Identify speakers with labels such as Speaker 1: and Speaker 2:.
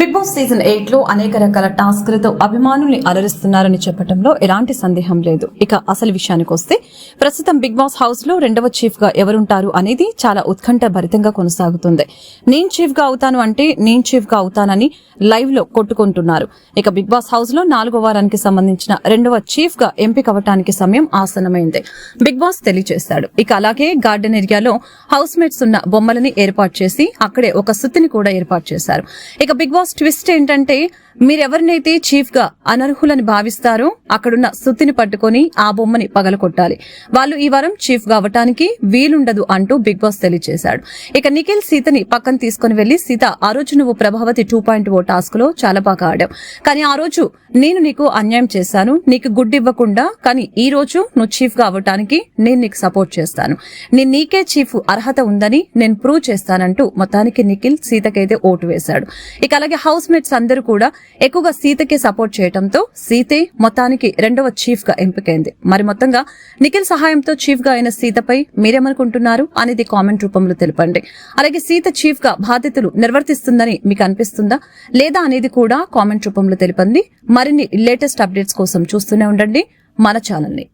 Speaker 1: Big boss season ఎయిట్లో అనేక రకాల టాస్క్లతో అభిమానుల్ని అలరిస్తున్నారని చెప్పడంలో ఎలాంటి సందేహం లేదు. ఇక అసలు విషయానికి వస్తే ప్రస్తుతం బిగ్ బాస్ హౌస్లో రెండవ చీఫ్గా ఎవరుంటారు అనేది చాలా ఉత్కంఠ భరితంగా కొనసాగుతుంది. నేను చీఫ్గా అవుతాను అంటే నేను చీఫ్గా అవుతానని లైవ్లో కొట్టుకుంటున్నారు. ఇక బిగ్ బాస్ హౌస్లో నాలుగో వారానికి సంబంధించిన రెండవ చీఫ్గా ఎంపిక అవటానికి సమయం ఆసనమైంది బిగ్ బాస్ తెలియజేశాడు. ఇక అలాగే గార్డెన్ ఏరియాలో హౌస్ మేట్స్ ఉన్న బొమ్మలని ఏర్పాటు చేసి అక్కడే ఒక సుత్తిని కూడా ఏర్పాటు చేశారు. ఇక బిగ్ బాస్ ట్విస్ట్ ఏంటంటే మీరెవరినైతే చీఫ్గా అనర్హులని భావిస్తారో అక్కడున్న సుత్తిని పట్టుకొని ఆ బొమ్మని పగలకొట్టాలి వాళ్ళు ఈ వారం చీఫ్గా అవ్వటానికి వీలుండదు అంటూ బిగ్ బాస్ తెలియజేశాడు. ఇక నిఖిల్ సీతని పక్కన తీసుకుని వెళ్ళి సీత ఆ రోజు నువ్వు ప్రభావతి టూ పాయింట్ ఓ టాస్క్లో చాలా బాగా ఆడావు. కానీ ఆ రోజు నేను నీకు అన్యాయం చేశాను. నీకు గుడ్ ఇవ్వకుండా కానీ ఈ రోజు నువ్వు చీఫ్గా అవ్వటానికి నేను నీకు సపోర్ట్ చేస్తాను. నేను నీకే చీఫ్ అర్హత ఉందని నేను ప్రూవ్ చేస్తానంటూ మొత్తానికి నిఖిల్ సీతకైతే ఓటు వేశాడు. ఇక అలాగే హౌస్ మేట్స్ అందరూ కూడా ఎక్కువగా సీతకి సపోర్ట్ చేయడంతో సీతే మొత్తానికి రెండవ చీఫ్గా ఎంపికైంది. మరి మొత్తంగా నిఖిల్ సహాయంతో చీఫ్గా అయిన సీతపై మీరేమనుకుంటున్నారు అనేది కామెంట్ రూపంలో తెలపండి. అలాగే సీత చీఫ్గా బాధ్యతలు నిర్వర్తిస్తుందని మీకు అనిపిస్తుందా? లేదా అనేది కూడా కామెంట్ రూపంలో తెలపండి. మరిన్ని లేటెస్ట్ అప్డేట్స్ కోసం చూస్తూనే ఉండండి. మన ఛానల్ని.